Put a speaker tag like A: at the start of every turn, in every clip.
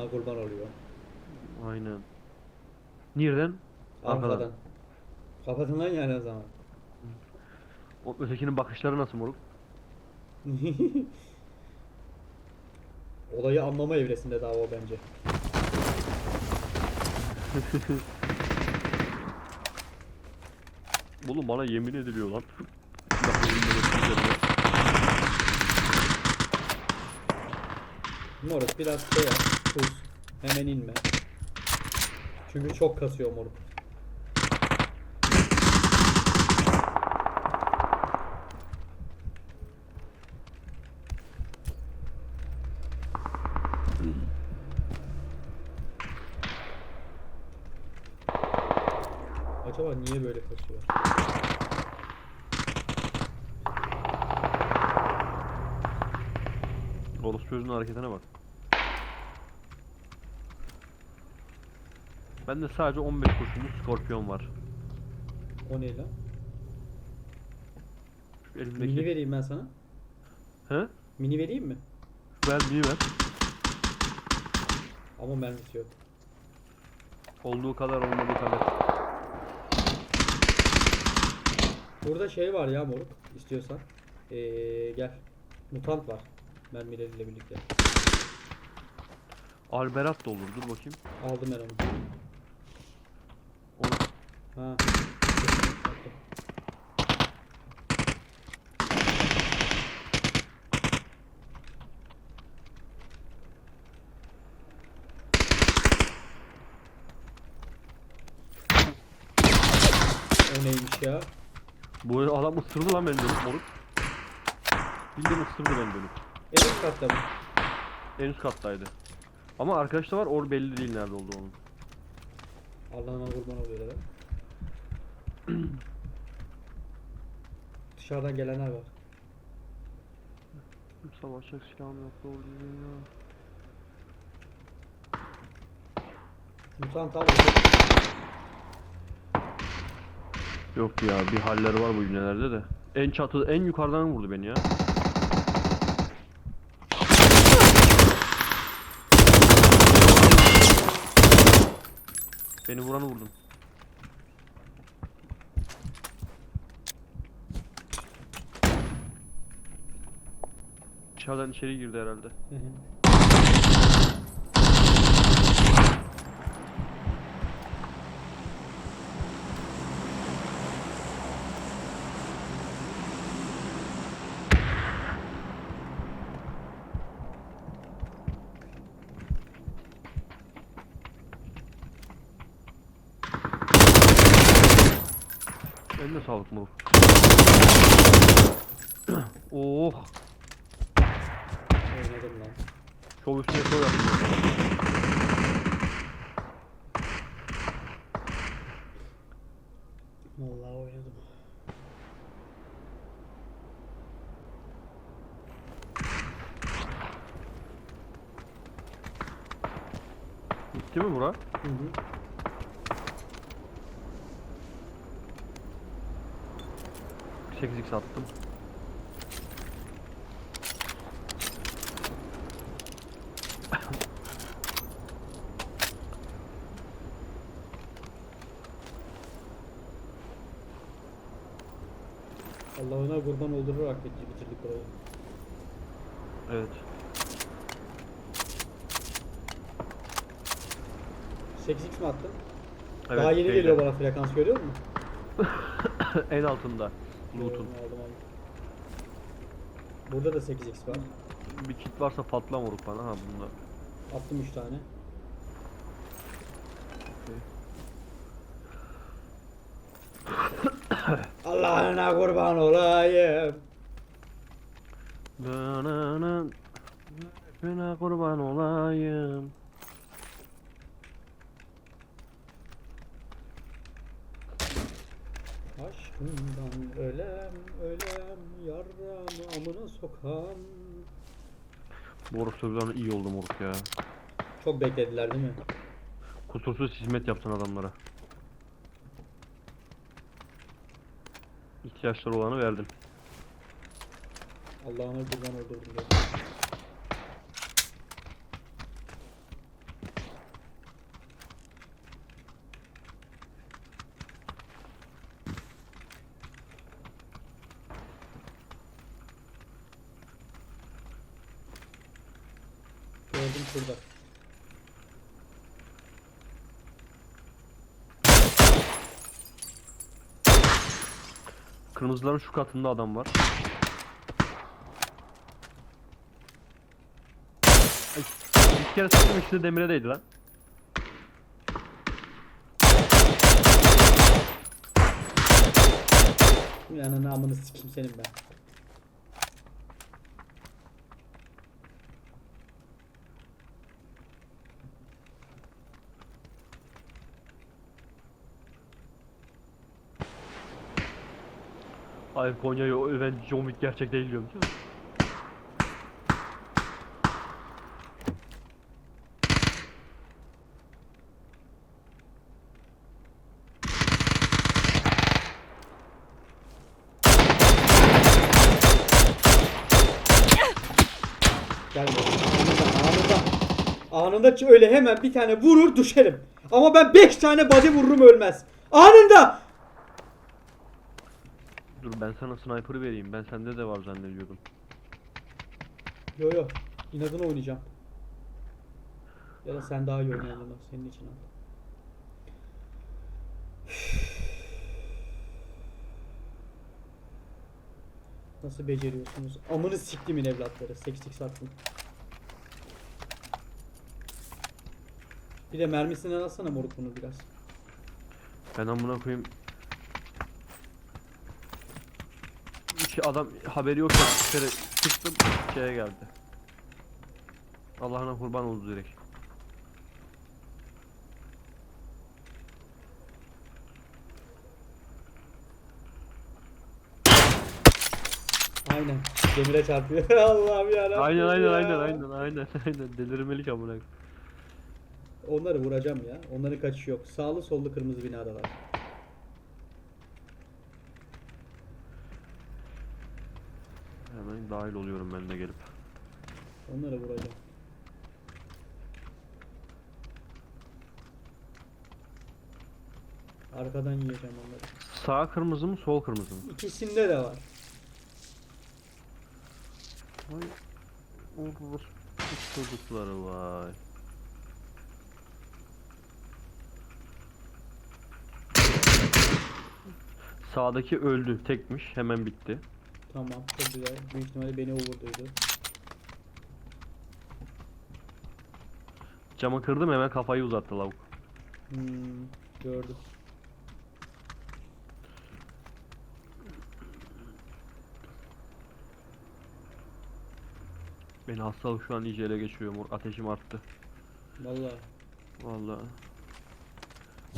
A: Allah'ına kurban oluyor.
B: Aynen. Nereden? Arkadan.
A: Arkadan. Kapatın lan yani o zaman.
B: O ötekinin bakışları nasıl moruk?
A: Olayı anlama evresinde daha o bence.
B: Oğlum bana yemin ediliyor lan. Bak, yemin.
A: Moruk biraz şey yap. Tuz. Hemen inme. Çünkü çok kasıyor moruk. Acaba niye böyle kasıyor?
B: Orospu çocuğunun hareketine bak. Bende sadece 15 kurşunluk skorpiyon var.
A: O ne lan?
B: Şu elimdeki...
A: Mini vereyim ben sana.
B: He?
A: Mini vereyim mi?
B: Ver mini ver.
A: Ama mermisi yok.
B: Olduğu kadar olmadığı kadar.
A: Burada şey var ya moruk istiyorsan. Ee, gel. Mutant var. Mermileriyle birlikte.
B: Alberat da olur dur bakayım.
A: Aldım ben. Onu... Ha. O neymiş ya?
B: Bu adam ısırdı lan beni dönüp moruk. Bildiğin ısırdı beni dönüp.
A: En üst katta mı?
B: En üst kattaydı. Ama arkadaş da var or belli değil nerede olduğu onun.
A: Allah'ına kurban oluyor adam. Dışarıdan gelenler var.
B: Savaşacak silahım yok doğru düzgün ya.
A: Mutant al.
B: Yok ya bir halleri var bu ibnelerde de. En çatı en yukarıdan vurdu beni ya. Beni vuranı vurdum. Dışarıdan içeri girdi herhalde.
A: Hı hı.
B: Eline sağlık moruk. oh.
A: Oynadım lan.
B: Şov üstüne şov yaptım.
A: Vallahi oynadım.
B: Bitti mi bura?
A: Hı hı.
B: Sekiz x attım.
A: Allah'ına kurban oldurarak bitir- bitirdik burayı.
B: Evet.
A: Sekiz x mi attın?
B: evet
A: Daha yeni
B: şeyde.
A: geliyor bana frekans görüyor musun?
B: en altında. Loot'un.
A: Gördüm, aldım aldım. Burada da 8x var.
B: Bir kit varsa patla moruk bana ha bunda.
A: Attım 3 tane. Allah'ına kurban olayım.
B: Dananın Buna kurban olayım.
A: Aşkından ölem ölem yarram amına sokam.
B: Bu oruç sözlerine iyi oldu moruk ya.
A: Çok beklediler değil mi?
B: Kusursuz hizmet yaptın adamlara. İhtiyaçları olanı verdin.
A: Allah'ına kurban öldürdüm dedi. Gördüm şurada.
B: Kırmızıların şu katında adam var. Kere sıktım ikisi de demire değdi lan.
A: Yanına amını sikeyim senin ben.
B: Ay Konya'yı öven John Wick gerçek değil diyorum. değil mi?
A: Gel bakalım. Anında, anında. Öyle hemen bir tane vurur düşerim. Ama ben 5 tane body vururum ölmez. Anında.
B: Dur ben sana sniper'ı vereyim. Ben sende de var zannediyordum.
A: Yo yo. İnadına oynayacağım. Ya da sen daha iyi oynayalım senin için al. Nasıl beceriyorsunuz? Amını siktimin evlatları. Seksik sattım. Bir de mermisinden alsana moruk bunu biraz.
B: Ben amına koyayım. İki adam haberi yok ya kere sıktım şeye geldi. Allah'ına kurban oldu direkt.
A: Aynen. Demire çarpıyor. Allah'ım yarabbim
B: Aynen aynen
A: ya.
B: aynen aynen aynen aynen delirmelik amına. koyayım.
A: Onları vuracağım ya. Onların kaçışı yok. Sağlı sollu kırmızı binadalar.
B: Hemen dahil oluyorum ben de gelip.
A: Onları vuracağım. Arkadan yiyeceğim onları.
B: Sağ kırmızı mı sol kırmızı mı?
A: İkisinde de var.
B: Vay. Orospu çocukları vay. Sağdaki öldü tekmiş hemen bitti.
A: Tamam. Çok güzel. Büyük ihtimalle beni vurduydu.
B: Camı kırdım hemen kafayı uzattı lavuk.
A: Hmm, gördüm.
B: Beni hastalık şu an iyice ele geçiriyor mor. Ateşim arttı.
A: Vallahi.
B: Vallahi.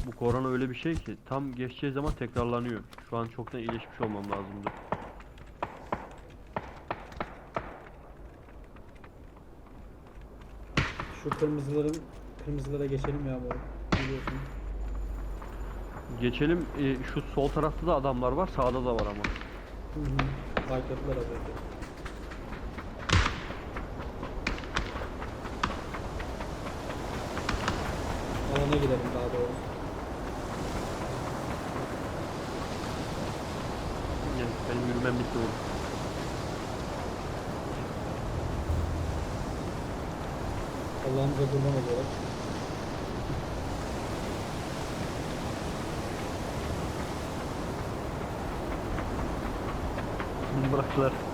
B: Bu korona öyle bir şey ki tam geçeceği zaman tekrarlanıyor. Şu an çoktan iyileşmiş olmam lazımdı.
A: Şu kırmızıların kırmızılara geçelim ya bu. Biliyorsun.
B: Geçelim. e, şu sol tarafta da adamlar var. Sağda da var ama.
A: Hı hı. Fightladılar az önce. Alana gidelim daha doğrusu.
B: Yani benim yürümem bitti oğlum.
A: Allah'ımıza kurban oluyorlar.
B: Bunu bıraktılar.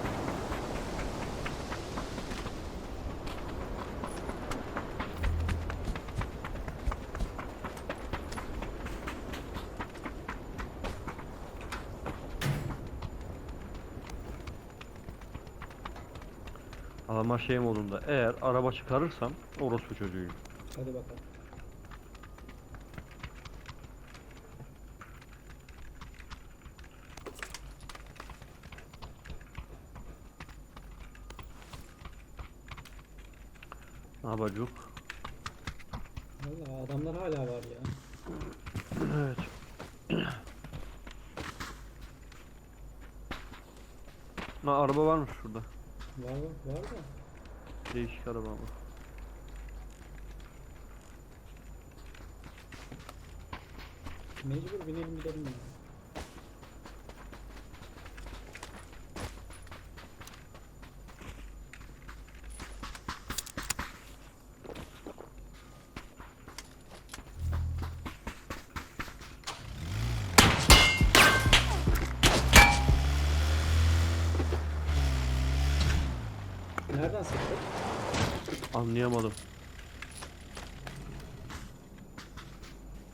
B: Adamlar şey modunda. Eğer araba çıkarırsam orospu çocuğuyum.
A: Hadi bakalım.
B: Yapacak?
A: Valla adamlar hala var ya.
B: Evet. Ha araba varmış şurada.
A: Var var var da.
B: Değişik araba ama.
A: Mecbur binelim gidelim ya.
B: Anlayamadım.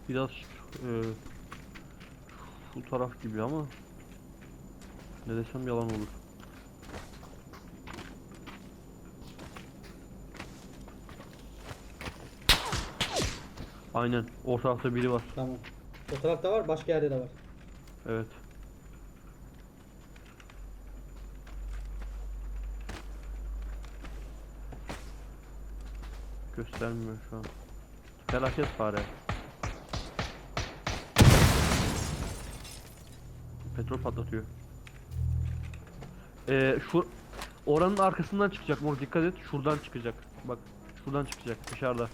B: Biraz e, şu taraf gibi ama ne desem yalan olur. Aynen. O tarafta biri var.
A: Tamam. O tarafta var, başka yerde de var.
B: Evet. Göstermiyor şu an. Felaket fare. Petrol patlatıyor. Ee, şu oranın arkasından çıkacak mor dikkat et şuradan çıkacak. Bak şuradan çıkacak dışarıda.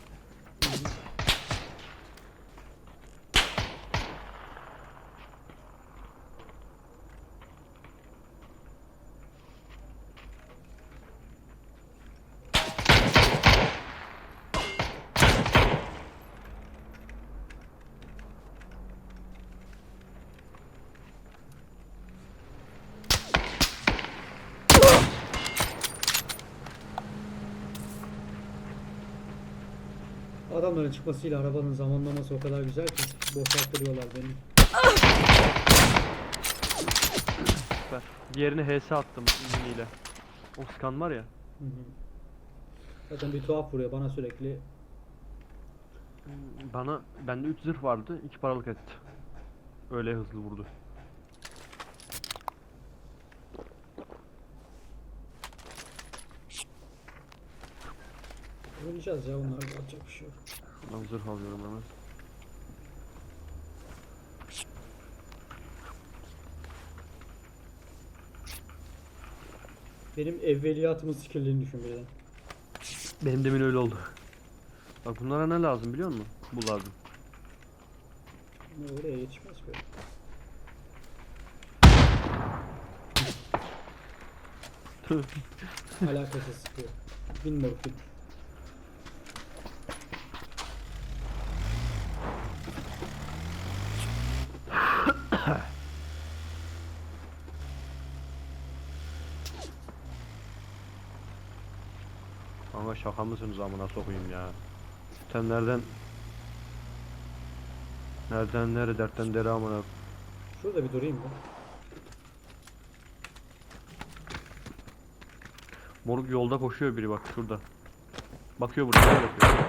A: Adamların çıkmasıyla arabanın zamanlaması o kadar güzel ki boşalttırıyorlar beni.
B: Süper. Diğerini HS attım miniyle. O skan var ya.
A: Hı hı. Zaten bir tuhaf vuruyor bana sürekli.
B: Bana bende 3 zırh vardı. 2 paralık etti. Öyle hızlı vurdu.
A: Oynayacağız ya onlarla yapacak bir şey yok.
B: Ben zırh alıyorum hemen.
A: Benim evveliyatımın skill'lerini düşün birden.
B: Benim demin öyle oldu. Bak bunlara ne lazım biliyor musun? Bu lazım.
A: Ne oraya yetişmez ki. Alakasız sıkıyor. Bin.
B: Ama şaka mısınız amına sokayım ya. Sen nereden Nereden nere dertten dere amına
A: Şurada bir durayım ben.
B: Moruk yolda koşuyor biri bak şurada. Bakıyor buraya bakıyor.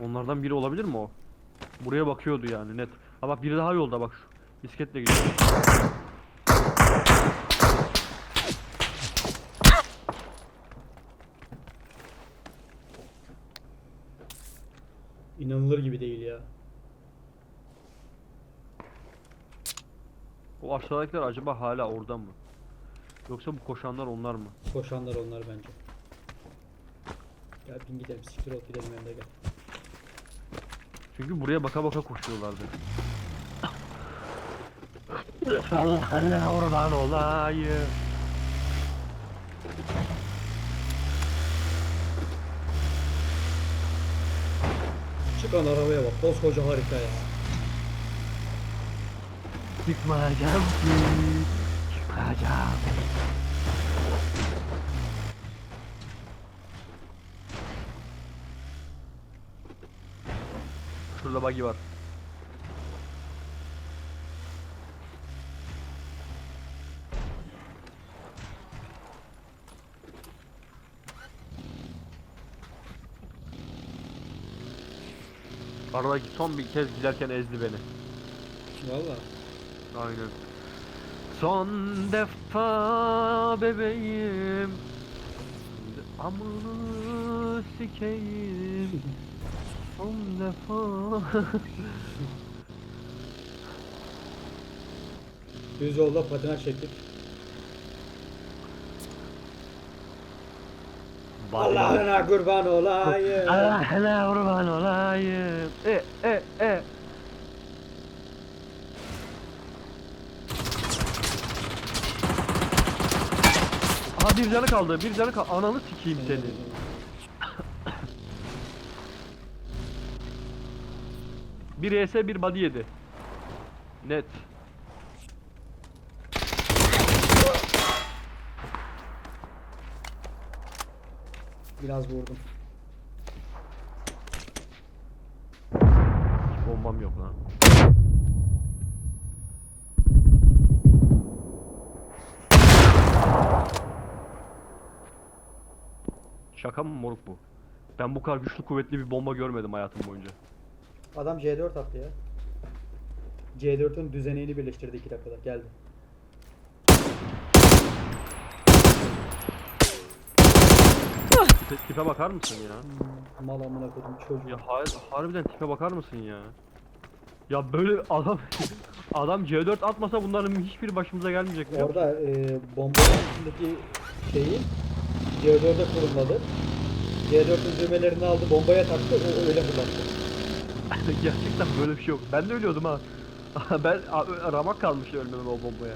B: Onlardan biri olabilir mi o? Buraya bakıyordu yani net. Ha bak biri daha yolda bak şu. Bisikletle gidiyor.
A: İnanılır gibi değil ya.
B: O aşağıdakiler acaba hala orada mı? Yoksa bu koşanlar onlar mı?
A: Koşanlar onlar bence. Gel bin gidelim siktir ol gidelim yanında gel.
B: Çünkü buraya baka baka koşuyorlardı. Allah oradan olayım.
A: Çıkan arabaya bak koskoca harika ya.
B: Çıkmayacağım ki. Çıkacağım. Şurada buggy var. Arada son bir kez giderken ezdi beni.
A: Valla.
B: Aynen. Son defa bebeğim Amını sikeyim Son defa
A: Düz yolda patinaj çektik. Allah'ına kurban olayım.
B: Allah'ına kurban olayım. E e e. Aha bir canı kaldı bir canı kaldı. Ananı sikeyim seni. Bir ES bir body yedi. Net
A: Biraz vurdum.
B: Hiç bombam yok lan. Şaka mı moruk bu? Ben bu kadar güçlü kuvvetli bir bomba görmedim hayatım boyunca.
A: Adam C4 attı ya. C4'ün düzeneğini birleştirdi 2 dakikada. Geldi.
B: Tipe, tipe bakar mısın ya?
A: Hmm, mal amına koydum çocuğu.
B: Ya har harbiden tipe bakar mısın ya? Ya böyle adam adam C4 atmasa bunların hiçbiri başımıza gelmeyecek?
A: Orada e, bombanın içindeki şeyi C4'e kurumladı. C4'ün düğmelerini aldı bombaya taktı o öyle fırlattı.
B: Gerçekten böyle bir şey yok. Ben de ölüyordum ha. ben ramak kalmıştı ölmeme o bombaya.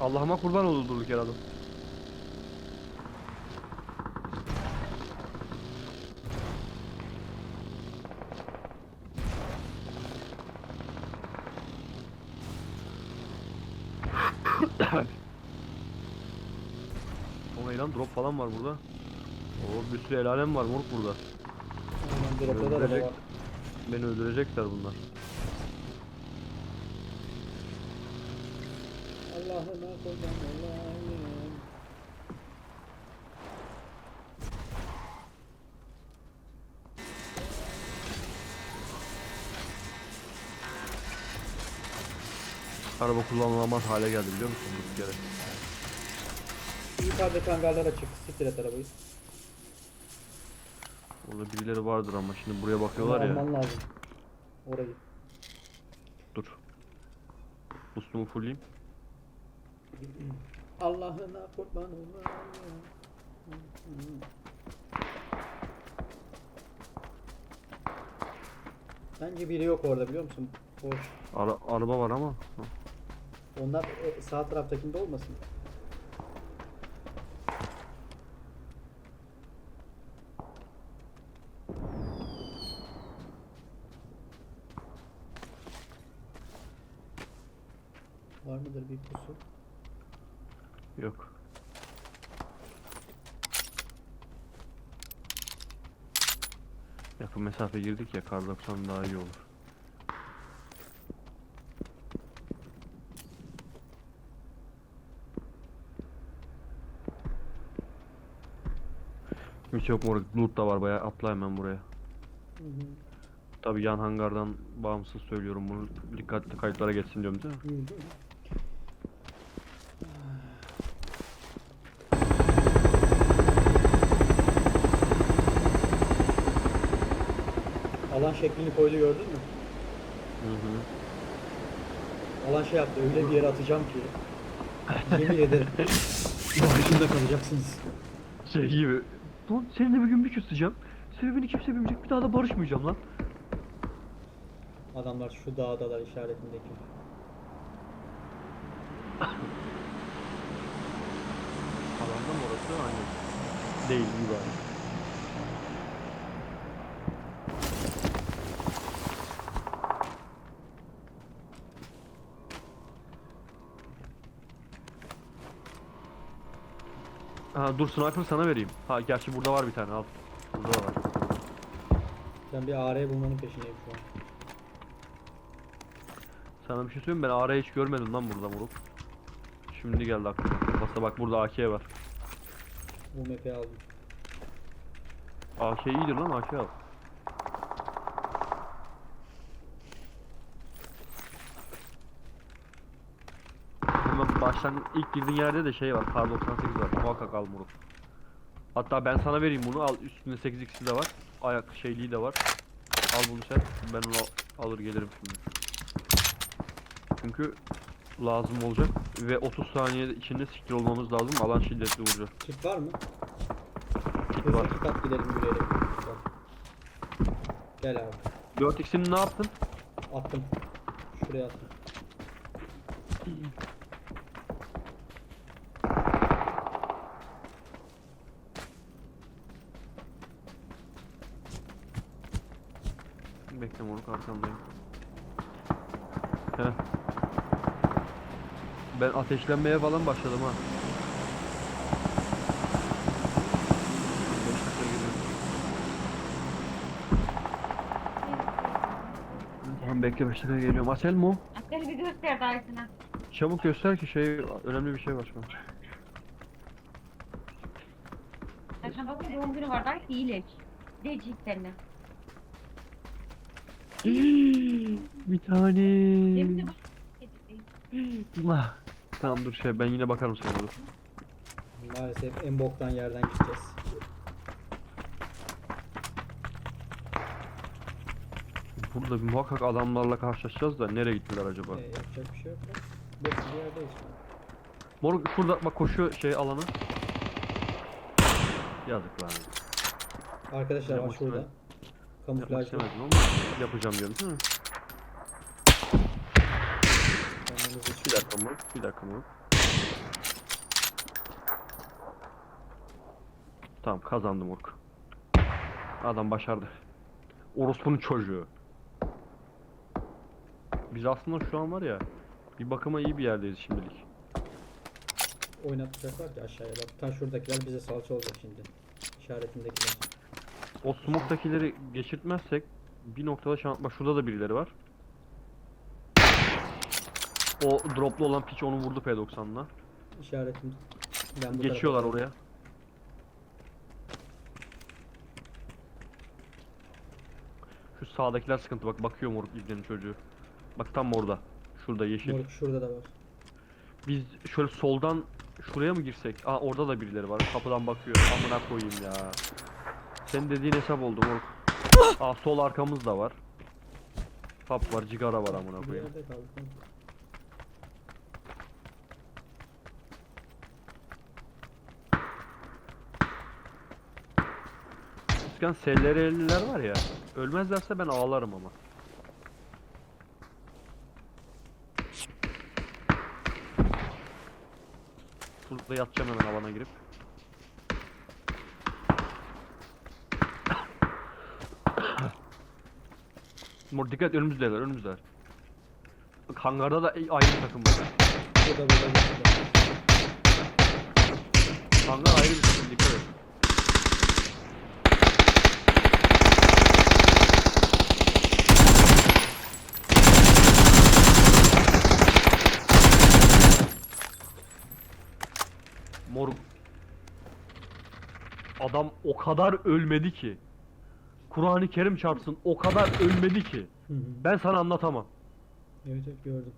B: Allah'ıma kurban oldu durduk adam. o ne lan drop falan var burada. Oo bir sürü el alem var moruk burada.
A: Hemen dropta da
B: Öldürecek.
A: var.
B: Beni öldürecekler bunlar.
A: Allah'ıma kurban olayım.
B: Araba kullanılamaz hale geldi biliyor musun bu kere?
A: Yukarıdaki hangarlar açık. Siktir et arabayı.
B: Orada birileri vardır ama şimdi buraya bakıyorlar ya.
A: Alman lazım. Orayı.
B: Dur. Boost'umu fullleyeyim.
A: Allah'ına kurban olayım. Bence biri yok orada biliyor musun? Boş.
B: Ara araba var ama.
A: Onlar e, sağ taraftakinde olmasın. Var mıdır bir pusu?
B: Yok. Yakın mesafe girdik ya kar 90 daha iyi olur. Hiç yok moruk loot da var bayağı atla hemen buraya.
A: Hı hı.
B: Tabi yan hangardan bağımsız söylüyorum bunu dikkatli kayıtlara geçsin diyorum değil mi?
A: Hı hı. Alan şeklini koydu gördün mü?
B: Hı hı.
A: Alan şey yaptı öyle bir yere atacağım ki. Yemin ederim. Başında kalacaksınız.
B: Şey gibi. Lan seninle bir gün bir küseceğim. Sebebini kimse bilmeyecek bir daha da barışmayacağım lan.
A: Adamlar şu dağdalar işaretindeki.
B: Alanda mı orası? Aynen. Değil iyi bari. Ha dur sniper sana vereyim. Ha gerçi burada var bir tane al. Burada da var.
A: Ben bir AR bulmanın peşindeyim şu an.
B: Sana bir şey söyleyeyim mi? ben AR hiç görmedim lan burada moruk. Şimdi geldi aklıma. Aslında bak burada AK var.
A: Bu map'i aldım.
B: AK iyidir lan AK al. Baştan ilk girdiğin yerde de şey var. Kar 98 var. Muhakkak al moruk. Hatta ben sana vereyim bunu. Al üstünde 8x'i de var. Ayak şeyliği de var. Al bunu sen. Ben onu al- alır gelirim şimdi. Çünkü lazım olacak ve 30 saniye içinde siktir olmamız lazım. Alan şiddetli vuracak.
A: Kit var mı?
B: Kit var.
A: kit at gidelim yürüyelim. Gel abi.
B: 4x'ini ne yaptın?
A: Attım. Şuraya attım.
B: arkandayım. Heh. Ben ateşlenmeye falan başladım ha. Tamam bekle 5 dakika geliyorum. Asel mi
C: o? Bir göster dairesine.
B: Çabuk göster ki şey önemli bir şey var şu an.
C: Çarşamba günü doğum günü var. Dairesi iyileş. Diyeceklerine.
B: bir tane.
C: Cemile bak.
B: Ah, Tamam dur şey ben yine bakarım sana dur.
A: Maalesef en boktan yerden gideceğiz.
B: Burada bir muhakkak adamlarla karşılaşacağız da nereye gittiler acaba?
A: Ee, yapacak bir şey yok. Bok bir yerdeyiz.
B: Moruk şurada bak koşuyor şey alanı. Yazık lan.
A: Arkadaşlar
B: Yapmak
A: şurada.
B: Yapmak
A: Kamuflaj.
B: istemedim ama yapacağım diyorum?
A: Kendimizi
B: Bir dakika moruk, bir dakika moruk. Tamam kazandım moruk. Adam başardı. Orospu'nun çocuğu. Biz aslında şu an var ya bir bakıma iyi bir yerdeyiz şimdilik.
A: oynatacaklar ki aşağıya. Bak şuradakiler bize salça olacak şimdi. İşaretindekiler.
B: O smoke'takileri geçirtmezsek bir noktada şans... Bak şurada da birileri var. O droplu olan piç onu vurdu P90'la.
A: İşaretim. Ben bu
B: Geçiyorlar
A: tarafa-
B: oraya. Şu sağdakiler sıkıntı bak bakıyor moruk izlenin çocuğu. Bak tam orada. Şurada yeşil.
A: Moruk şurada da var.
B: Biz şöyle soldan şuraya mı girsek? Aa orada da birileri var. Kapıdan bakıyor. Amına koyayım ya. Senin dediğin hesap oldu moruk. Aa sol arkamız da var. Pap var, cigara var amına koyayım.
A: yerde kaldık. oğlum.
B: Sıkan SLR'liler var ya. Ölmezlerse ben ağlarım ama. Şurada yatacağım hemen alana girip. Mor dikkat önümüzdeler önümüzdeler. Bak hangarda da aynı takım var.
A: Burada burada burada.
B: Hangar ayrı bir takım dikkat et. Moruk. Adam o kadar ölmedi ki. Kur'an-ı Kerim çarpsın o kadar ölmedi ki.
A: Hı hı.
B: Ben sana anlatamam.
A: Evet evet gördüm.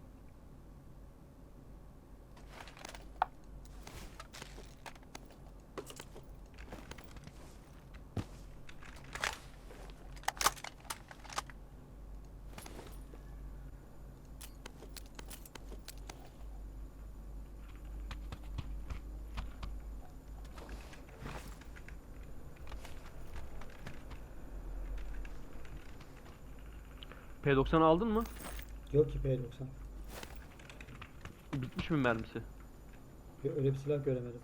B: P90 aldın mı?
A: Yok ki P90.
B: Bitmiş mi mermisi?
A: Öyle bir silah göremedim.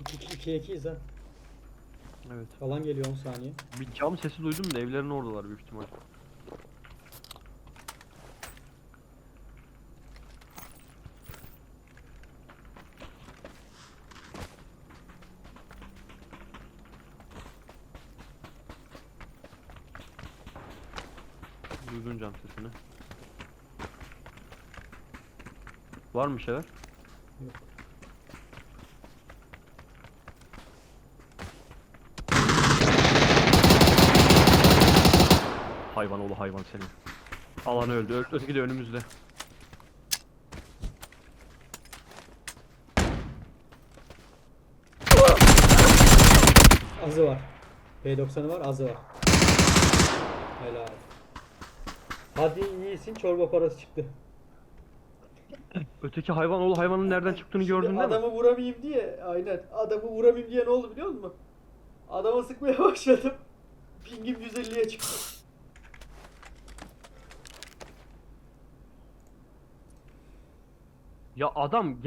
A: İki, iki, ikiyiz ha.
B: Evet.
A: Alan geliyor 10 saniye.
B: Bir cam sesi duydum da evlerin oradalar büyük ihtimal. Var mı şeyler?
A: Yok.
B: Hayvan oğlu hayvan seni. Alan öldü. Ö- Öteki de önümüzde.
A: Azı var. P90'ı var, azı var. Helal. Hadi iyisin, çorba parası çıktı.
B: Öteki hayvan oğlu hayvanın nereden çıktığını
A: Şimdi
B: gördün değil mi?
A: Adamı vuramayayım diye, aynen. Adamı vuramayayım diye ne oldu biliyor musun? Adama sıkmaya başladım. Pingim 150'ye çıktı.
B: Ya adam